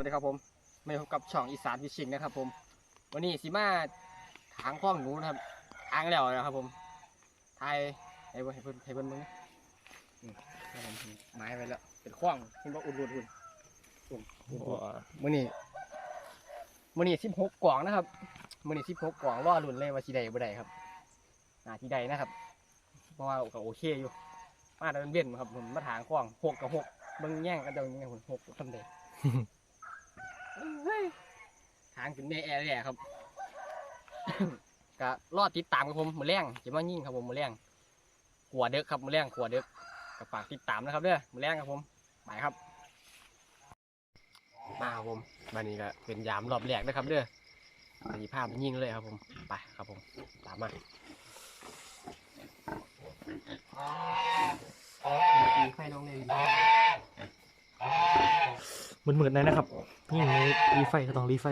วัสดีครับผมมาพบกับช่องอีสานวิชิงนะครับ ผม วันนี้สิมาถางข้องหนูนะครับทางแล้วนะครับ ผมไทยให้เบิ่งให้เพิ่นให้เบิ่งมึงนี่ครับผมไม้ไว้แล้วเป็นข้องเห็นบ่อุ่นๆอุ่นอุ่นอุ่นมื้อนี้มื้อนี้16กล่องนะครับมื้อนี้16กล่องรอลุ้นเลยว่าสิได้บ่ได้ครับน่าสิได้นะครับ เพราะว่าก็โอเคอยู่ มาแต่เป็นเบี้ยนครับผมมาถางข้องหกกับหกเบิ่งแย่งกันเจังยังไงผมหกทำได้ เฮ้ยทางถึงในแอร์แหละครับ ก็รอดติดตามกับผมมือแรงจะมายิ่งครับผมมือแรงขวเด็กครับมือแรงขวเด็กก็ฝากติดตามนะครับเด้อมือแรงครับผมไปครับ มาครับผมมานี่ก็เป็นยามรอบแรกนะครับเด้อมีภาพมันยิ่งเลยครับผมไปครับผมตามมาตีไฟลงเลย มืดๆหน่อยนะครับยิ่งในรีไฟก็ต้องรีไฟ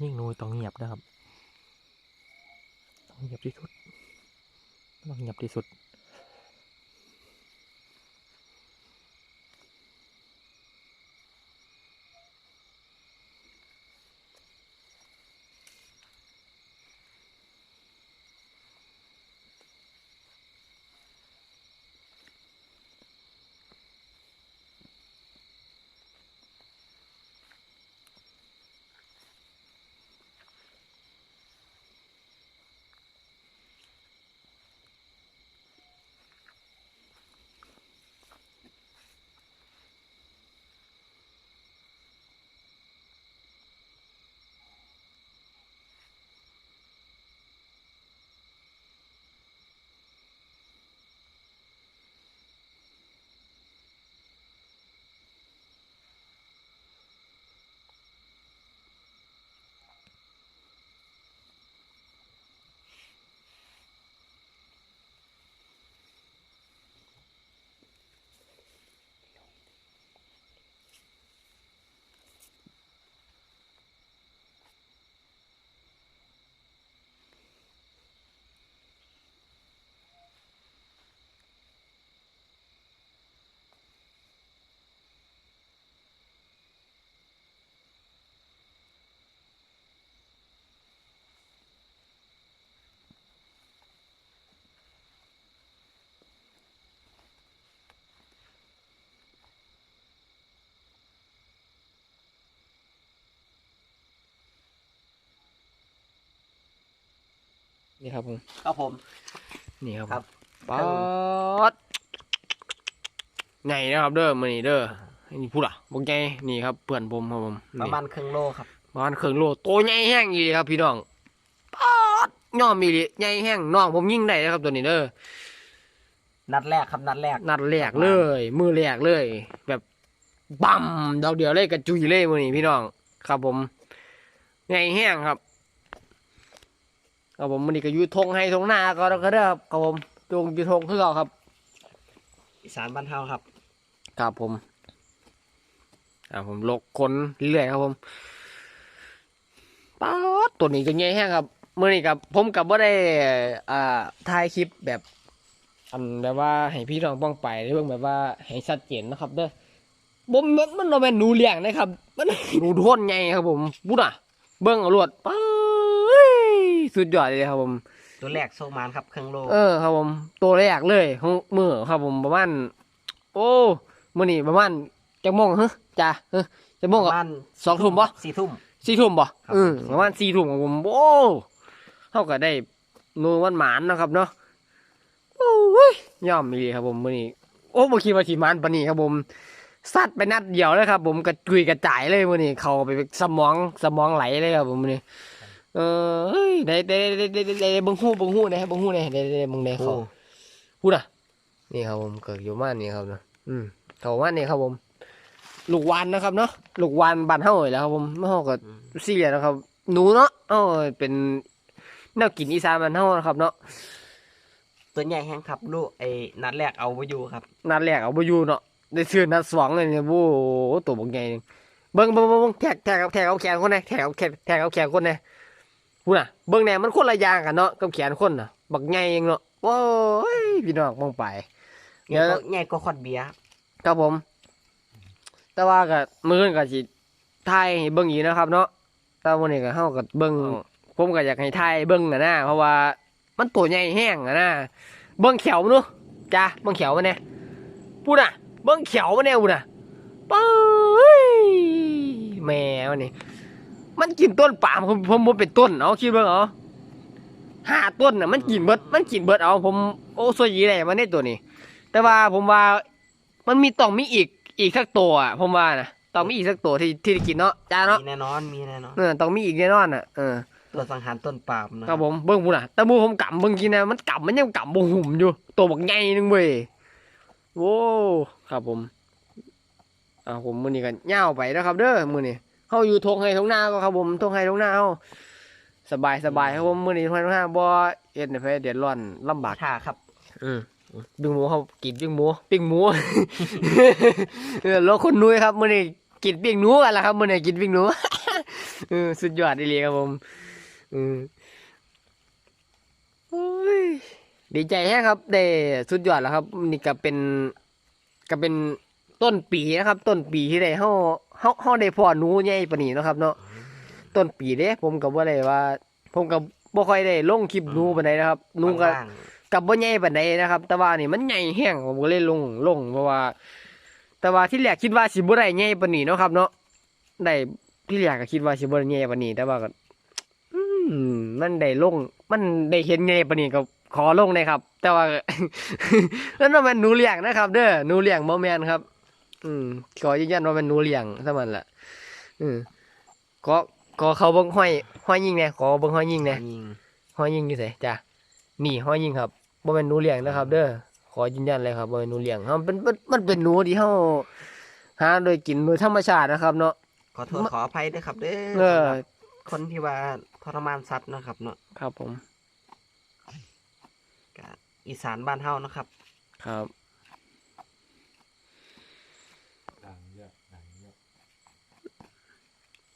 ยิ่งนูต้องเงียบนะครับต้องเงียบที่สุดต้องเงียบที่สุด นี่ครับผม ครับผม นี่ครับครับป๊อดไงนะครับเด้อมือนี่เด้อนี่พูดอะบอกไงนี่ครับเพื่อนผมครับผมประนี่มาณครึ่งโลครับประมาณเครื่องโลตัวใหญ่แห้งอีหลีครับ พี่น้องป๊อดย่อมอีหลีใหญ่แห้งน้องผมยิ่งได้นะครับตัวนี้เด้อนัดแรกครับนัดแรกนัดแรกเลย มือแรกเลย แบบบั่มดอกเดียวเลยกระจุยเลยมือนี้พี่น้อง ครับผมใหญ่แห้งครับ ครับผมมันนี่ก็อยู่ทงให้ทงหน้าก็แล้วก็ได้อครับครับผมจงอยู่ทงคือเราครับ อีสานบ้านเฮาครับ ครับผมอ่าผมลกคนเรื่อยๆครับผมป๊าดตัวนี้ก็ใหญ่แห้งครับเมื่อนี้กับผมกับว่าได้อ่าถ่ายคลิปแบบอันแบบว่าให้พี่น้องป้องไปเรื่องแบบว่าให้ชัดเจนนะครับ เด้อผมมันมันเราเป็นหนูเลี้ยงนะครับ มันหนูท่นใหญ่ครับผมบุญอะ เบิ้งเอารวดป๊าด สุดยอดเลยครับผม ตัวแรกโซมานครับครึ่งโลเออครับผม ตัวแรกเลยของมือครับผมประมาณโอ้มื่อนี้ประมาณจะโมงฮะจ้าเฮ้จะโมงปกับระมาณสองทุ่มปะสี่ทุ่มสี่ทุ่มปะครับอืมประมาณสี่ทุ่มของผมโอ้เท่ากับได้นูวันหมานนะครับเนาะโอ้ยย่อมมีครับผมมื่อนี้โอ้บ่คิดว่าสิหมานปานนี้ครับผมสัตว์ไปนัดเดียวเลยครับ ผมกระจุยกระจายเลยมื้อนี้เข้าไปสมองสมองไหลเลยครับผมมื้อนี้ เออเฮ้ยได้ได้ได้ได้ได้ได้เบิ่งฮู้เบิ่งฮู้ได้เบิ่งฮู้ได้ได้ได้เบิ่งได้เขาพูดอะนี่ครับผมเกิดอยู่บ้านนี่ครับเนาะอืมเขาบ้านนี่ครับผม ลูกวานนะครับเนาะลูกวานบ้านเฮานี่แหล้วครับผมเฮาก็ซีเรียสนะครับ หนูเนาะเออเป็นแนวกินอีสานบ้านเฮานะครับ เนาะตัวใหญ่แห้งครับลูกไอ้นัดแรกเอาไว้อยู่ครับ นัดแรกเอาบ่อยู่เนาะได้ซื้อนัดสองเลยเนี่ยโอ้โหตัวบักใหญ่หนึ่งเบิ่งเบิ่งเบิ่งเบิ่งแทกแทกเอาแทกเอาแขนคนไหนแทกเอาแขนแทกเอาแขนคนไหน พูดน่ะเบิ่งแหน่มันคนละอย่างกันเนาะกับแขนคนน่ะ บักใหญ่เองเนาะโอ้ยพี่น้องมองไปใหญ่ก็ใหญ่ก็คอดเบียร์ครับครับผม แต่ว่าก็มื้อนี้ก็สิถ่ายให้เบิ่งอีกนะครับ เนาะแต่วันนี้ก็เฮาก็เบิ่งผมก็อยากให้ถ่ายเบิ่งน่ะนะเพราะว่ามันตัวใหญ่แห้งอะนะเบิ่งเขียวมันดูจ้าเบิ่งเขียวมันแน่พูดน่ะ เบิ่งเขียวมันแน่พูดน่ะป้ยแม่มันนี่ มันกินต้นปาล์มผมผมบ่เป็นต้นเอาคิดเบิ่งเอาห้าต้นน่ะมันกินเบิดมันกินเบิดเอาผมโอ้สวยยีได้มันได้ตัวนี้ แต่ว่าผมว่ามันมีต้องมีอีกอีกสักตัวอะผมว่านะต้องมีอีกสักตัวที่ที่ได้กินเนาะจ้าเนาะมีแน่นอนมีแน่นอนเออต้องมีอีกแน่นอนอะเออตัวสังหารต้นปาล์มนะครับผมเบิ้งพูดอะแต่หมูผมกำเบิ้งกินนะมันกำมันยังกำบ่หุ่มอยู่ตัวบักใหญ่นึงเว้ยโว้ครับผมอ่าผมมื้อนี้กันย่าวไปนะครับ เด้อมื้อนี้ เฮาอยู่ทงไห้ทงนาก็ครับผมทงไห้ทงนาเฮาสบายสบายครับผมมื้อนี้ทงไห้ทงนาบ่เฮ็ดให้ไผเดือดร้อนลำบากท่าครับ อืมปิ้งหมูเขากินปิ้งหมู ปิ้งหมูเออแล้วคนนุ้ยครับมื่อนี้กินปิ้งหนูกันละครับมื่อนี้กินปิ้งหนูเออสุดยอดดีเลยครับผมอืมโอ้ยดีใจแฮะครับได้สุดยอดแล้วครับ นี่ก็เป็นก็เป็นต้นปีนะครับ ต้นปีที่ได้เฮา เฮาเฮาได้พ่อหนูใหญ่ปานนี้เนาะครับ เนาะต้นปีเด้ ผมก็บ่ได้ว่า ผมก็บ่ค่อยได้ลงคลิปหนูปานใดนะครับหนูก็ว่างกับบ่ใหญ่ปานใดนะครับ แต่ว่านี่มันใหญ่แห้งผมก็เลยลงลงเพราะว่า แต่ว่าที่แรกคิดว่าสิบ่ได้ใหญ่ปานนี้เนาะครับ เนาะได้ที่แรกก็คิดว่าสิบ่ได้ใหญ่ปานนี้แต่ว่าก็อืมมันได้ลง มันได้เห็นใหญ่ปานนี้ก็ขอลงเลยครับ แต่ว่านั่นว่ามันหนูเลี้ยงนะครับ เด้อหนูเลี้ยงบ่แม่นครับ อืมขอยืนยันว่ามันหนูเลี้ยงซะมันล่ะอืมขอขอเขาเบิ่งห้อยห้อยยิงแหน่ขอเบิ่งห้อยยิงแหน่ยิงห้อยยิงอยู่ไสจ้ะนี่ห้อยยิงครับบ่แม่นหนูเลี้ยงนะครับ เด้อขอยืนยันเลยครับบ่แม่นหนูเลี้ยงเฮาเป็นมันมันเป็นหนูที่เฮาหาโดยกินโดยธรรมชาตินะครับ เนาะขอโทษขออภัยด้วยครับ เด้เอออ สำหรับคนที่ว่าทรมานสัตว์นะครับเนาะครับผมกะอีสานบ้านเฮานะครับ ครับ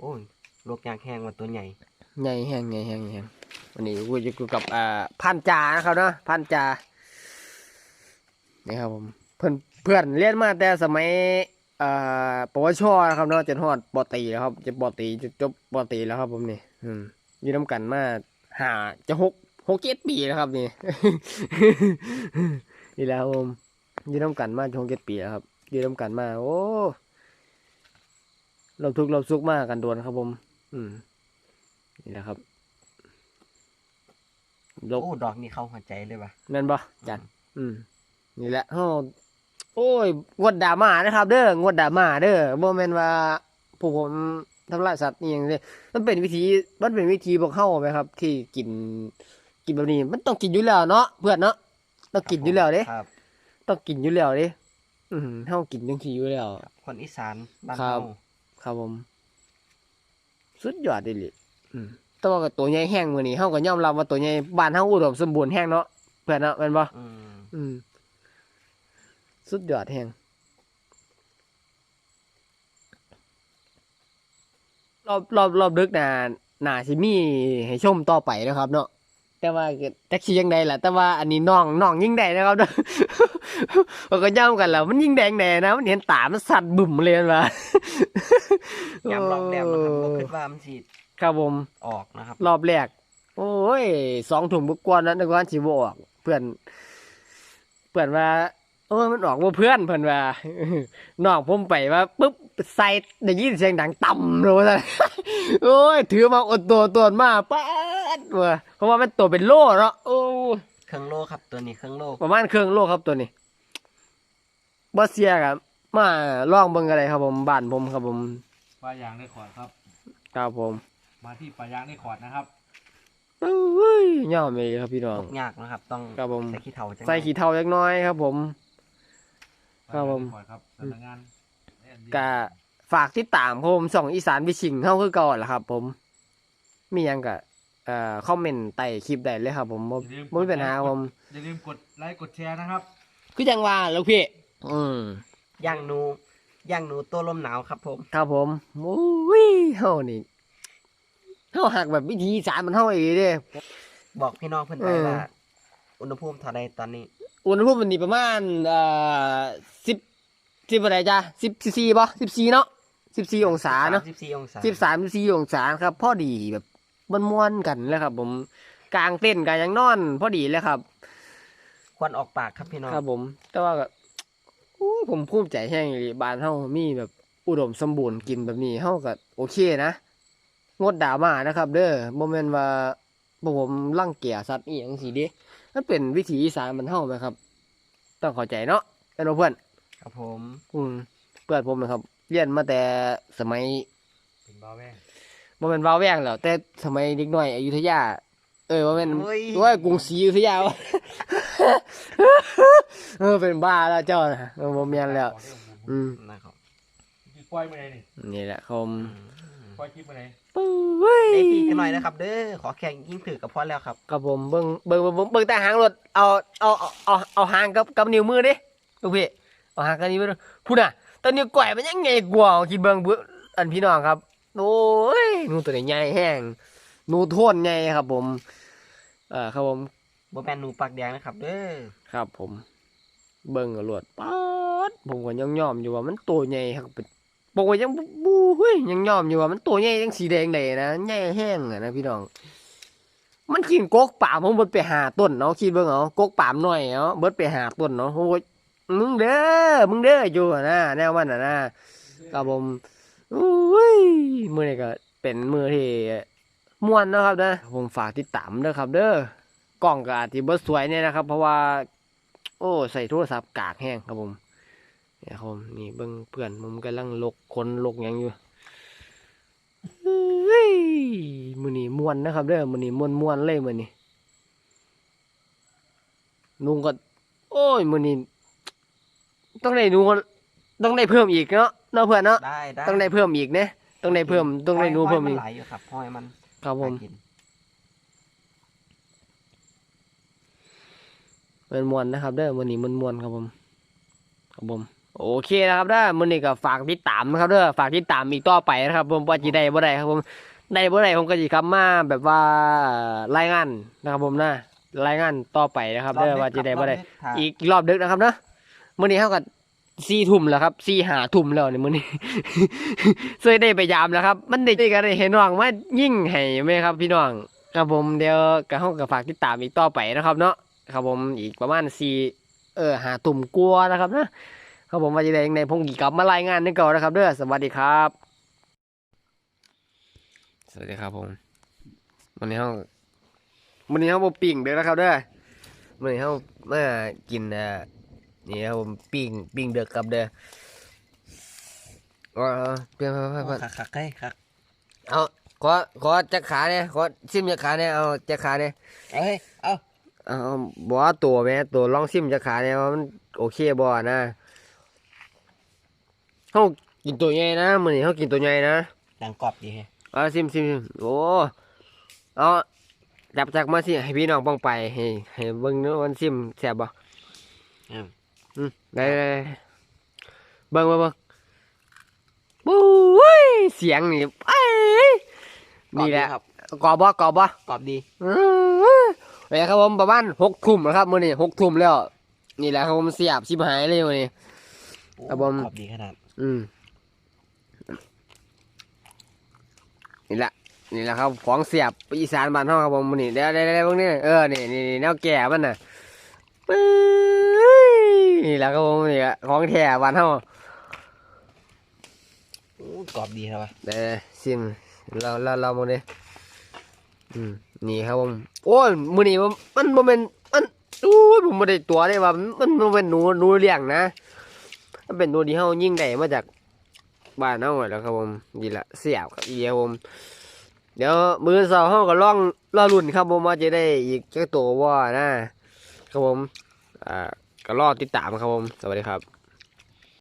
โอ้ยลวกยางแห้งกว่าตัวใหญ่ ใหญ่แฮงใหญ่แฮงใหญ่แฮงวันนี้กูจะอยู่กับอ่าพันจานะครับเนาะพันจานี่ครับผมเพื่อนเพื่อนเรียนมาแต่สมัยอ่าปวชนะครับเนาะจนฮอดปอตรีแล้วครับจะปอตรีจะจบปอตรีแล้วครับ ผมนี่อืมอยู่น้ำกันมาหาจะหกหกเจ็ดปีแล้วครับนี่นี่แหล้วครับผมอยู่น้ำกันมาจะหกเจ็ดปีแล้วครับอยู่น้ำกันมา โอ้ เราทุกข์เราสุขมากกันโดนครับผม อืม นี่แหละครับลบโอ้ดอกนี่เข้าหัวใจเลยว่ะนั่นบ่จันอืม นี่แหละเฮาโอ้ย งวดดราม่านะครับ เด้อ งวดดราม่าเด้อบ่แม่นว่าพวกผมทำลายสัตว์นี่อย่างนี้มันเป็นวิธี มันเป็นวิธีพวกเฮาไหมครับ ที่กิน กินแบบนี้ มันต้องกินอยู่แล้วเนาะ เพื่อนเนาะ ต้องกินอยู่แล้วเด้ครับต้องกินอยู่แล้วเด้อืมเฮากินจังซี่อยู่แล้ว คนอีสานบ้านครัเฮาบ ครับผม สุดยอดเดิลิอืมแต่ว่าก็ตัวใหญ่แห้งมื้อนี้เฮาก็ยอมรับว่าตัวใหญ่บ้านเฮาอุดมสมบูรณ์แห้งเนาะเพื่อนเนาะแม่นบ่อืมอืมสุดยอดแห้งรอบรอบรอบดึกน่ะน่าสิมีให้ชมต่อไปนะครับ เนาะแต่ว่าก็จักสิยังไดล่ะ แต่ว่าอันนี้น้องน้องยิ่งได้นะครับเนาะ มันก็ย่ำกันแล้ว มันยิ่งแดงแดงนะ มันเห็นตา มันสั่นบึ้มเลยมันว่ายามลองแดมนะครับบ่คิดว่ามันสิครับผมออกนะครับ รอบแรก โอ้ยสองถุงบุกกวนนั้นนึกว่าสิบออก เพื่อน เพื่อนว่าโอ้ยมันออกว่าเพื่อนเพื่อนว่าน้องผมไปว่าปุ๊บใส่ได้ยินเสียงดังต่ำเลยว่าซั่นโอ้ย ถือมาอดตัวตัวมาป๊าดเว่ะเพราะว่ามันตัวเป็นโล่เนาะโอ้ย เครื่องโลครับตัวนี้เครื่องโลประมาณเครื่องโลครับตัวนี้บ่เสียกับมาลองเบิ่งอะไรครับผมบ้านผมครับผมปลายางในขอดครับครับผม มาที่ปลายางในขอดนะครับเอ้ยย่อมเลยครับพี่น้องตกยากนะครับ ต้องครับผมใส่ขี้เถ้าจังใส่ขี้เท่าเล็กน้อยครับ ผม ครับผมปลายางในขอดครับสำนักงานกะฝากติดตามครับผมส่องอีสานวิชิงเข้าคือเก่อนแหละครับ ผม มีหยังกะ เอ่อคอมเมนต์ใต้คลิปได้เลยครับ ผมบ่บ่มีปัญหาครับผม อย่าลืมกดไลค์กดแชร์นะครับ คือจังว่าลูกพี่ อืม ย่างหนูย่างหนูตัวลมหนาวครับผม ครับผมโอ้ยเฮานี่เฮาหักแบบวิธีอีสานมันเฮาอีเด้ บอกพี่น้องเพื่อนไปเออ ว่า อุณหภูมิเท่าใดตอนนี้ อุณหภูมิมันนี่ประมาณเอ่อสิบสิบอะไรจ้ะสิบสี่ป่ะสิบสี่เนาะสิบสี่องศาเนาะสิบสี่องศาสิบสามสิบสี่องศาครับ พอดีแบบ มันม้วนๆกันแล้วครับ ผมกลางเต้นกันยังนอน พอดีเลยครับ ควันออกปากครับพี่น้องครับผม แต่ว่าก็อู้ยผมภูมิใจแห้งเลยบ้านเฮามีแบบอุดมสมบูรณ์กินแบบนี้เฮาก็โอเคนะงดด่ามานะครับ เด้อบ่แม่นว่าบ่ผมรังเกียจสัตว์อีหยังสิเด้มันเป็นวิถีอีสานมันเฮาไหมครับ ต้องเข้าใจเนาะเป็นบ่เพื่อน ครับผม อืมเพื่อนผมนะครับ เรียนมาแต่สมัย เป็นบ้าแม่ง บ่แม่นวาวแวงแล้วแต่สมัยเด็กน้อยอยุธยา เออบ่แม่นเฮ้ย ว่ากรุงศรีอยุธยาวะ เออเป็นบ้าแล้วเจ้านะเออบ่แม่นแล้ว อืมนะครับปล่อยมาไหนนี่นี่แหละคมปล่อยคลิปมาไหนปุ้ยได้ปีกันหน่อยนะครับ เด้อขอแข่งยิ่งถือกับพอแล้วครับครับผมเบิ่งเบิ่งเบิ่งเบิ่งเบิ่งแต่หางรถเอาเอาเอาเอาเอาหางกับกับนิ้วมือดิลูกพี่เอาหางกับนิ้วมือพูดน่ะตอนนิ้วก้อยมันยังไงกว่าคิดเบิ่งเบิ่งอันพี่น้องครับ โอ้ยหนูตัวนี้ใหญ่แห้งหนูโทนใหญ่ครับ ผม เอ่าครับผมบ่แม่นหนูปากแดงนะครับ เด้อครับ ผม เบิ่งกระโดดป๊าดผมก็ยังยอมอยู่ว่ามันตัวใหญ่ครับเป็นผมก็ยังบูเฮ้ยยังยอมอยู่ว่ามันตัวใหญ่ยังสีแดงเลยนะใหญ่แห้งอะนะพี่น้อง มันกินกกป่ามผมเบิดไปหาต้นเนาะคิดเบิ่งเอากกป่ามหน่อยเนาะเบิดไปหาต้นเนาะโอ้ยมึงเด้อมึงเด้ออยู่อะนะแนวมันอะนะครับผม อุ้ยมือนี้ก็เป็นมือที่ม่วนนะครับนะผมฝากติดตามเด้อครับ เด้อกล้องก็อาจสิบ่สวยเนี่ยนะครับ เพราะว่า โอ้ใส่โทรศัพท์กากแห้งครับผมเนี่ยครับผมนี่เบิ่งเพื่อนผมกำลังลกคนลกยังอยู่เฮ้ยมือนี้มวนนะครับ เด้อมือนี้มวนมวนเลยมือนี้นุงก็ โอ้ยมือนี้ต้องได้นูต้องได้เพิ่มอีกเนาะ เนาะเพื่อนเนาะได้ได้ต้องได้เพิ่มอีกเนี่ยต้องได้เพิ่มต้องได้นูเพิ่มห้อียกนไหลอยู่ครับห้อยมันครับผมน่ากินเป็นมวนนะครับเด้อมือนี้มันมวนๆครับผมครับผมโอเคนะครับเด้อมือนี้ก็ฝากติดตามนะครับเด้อฝากติดตามอีกต่อไปนะครับผมว่าจีได้บ่ได้ครับผมได้บ่ได้ผมก็สิกลับมาแบบว่ารายงานนะครับผมนะรายงานต่อไปนะครับเด้อว่าจีได้บ่ได้อีกรอบดึกนะครับเนาะมื้อนี้เฮาก็ สี่ทุ่มแล้วครับสี่หาทุ่มแล้วนี่มื้อนี้เคยได้ไปยามแล้วครับ มันได้ก็ได้เห็นน้องมายิ่งให้ไหมครับ พี่น้องครับผมเดี๋ยวก็เฮาก็ฝากติดตามอีกต่อไปนะครับเนาะครับผมอีกประมาณสี่เออหาทุ่มกลัวานะครับนะครับผมว่าจะได้ยังไงผมกี่กลับมารายงานนึกก่อนนะครับเด้อสวัสดีครับ สวัสดีครับผมวันนี้เฮาวันนี้เฮาบ่ปิ้งเด้อนะครับเด้อมื่อนี้เขามากินอ่า นี่ครับผมปิ้งปิ้งเด็กกับเด้อว่าเปลี่ยนไปไปไปคักคักๆเฮ้ยคักเอาขอขอจักขาเนี่ยขอซิมจักขาเนี่ยเอาจักขาเนี่ยเอาเฮ้ยเอาเอาเอาบอกว่าตัวแม่ตัวลองซิมจักขาเนี่ยว่ามันโอเคบ่นะเขากินตัวใหญ่นะมื่อนี้เขากินตัวใหญ่นะดังกรอบดีเฮ้ยเอาซิมซิมซิมโอ้เอาจับจักมาสิให้พี่น้องป้องไปให้ให้เบิ่งเนื้อมันซิมแซ่บบ่อืมอืม ได้ได้ได้เบิ่งเบิ่งเบิ่งบู้ยเสียงนี่เอ้ยนี่แหละกรอบดีครับกรอบบ่กรอบบ่กรอบดีอื้อไปครับผมประมาณหกทุ่มแล้วครับมื้อนี้หกทุ่มแล้ว นี่แหละครับผมเสียบชิบหายเลยมื้อนี้ครับผมกรอบดีขนาดอืมนี่แหละนี่แหละครับของเสียบอีสานบ้านเฮาครับผมมื้อนี้เดี๋ยวเดี๋ยวเดี๋ยวเบิ่งนี่เออนี่นี่นี่แนวแก่มันน่ะ ปื้นี่แล้วรัมนี่ก็ของแท้วันเฮาอ้กรอบดีครับวะเด้ซิมเราเราเราโมเดลนี่ครับผมโอ้ยมือนี้มันบ่เม่นมันโอ้ยผมไม่ได้ตัวเลยว่ามันมันเป็นหนูหนูเลี้ยงนะมันเป็นตัวที่เขายิ่งใหญ่มาจากบ้านเฮาแหละครับผมนี่ละเสียบครับอีครัผมเดี๋ยวมือสองเฮาก็ล่องล่อรุ่นครับผมว่าจะได้อีกเจ้าตัวว่านะ ครับผม อ่าก็รอติดตามครับผม สวัสดีครับ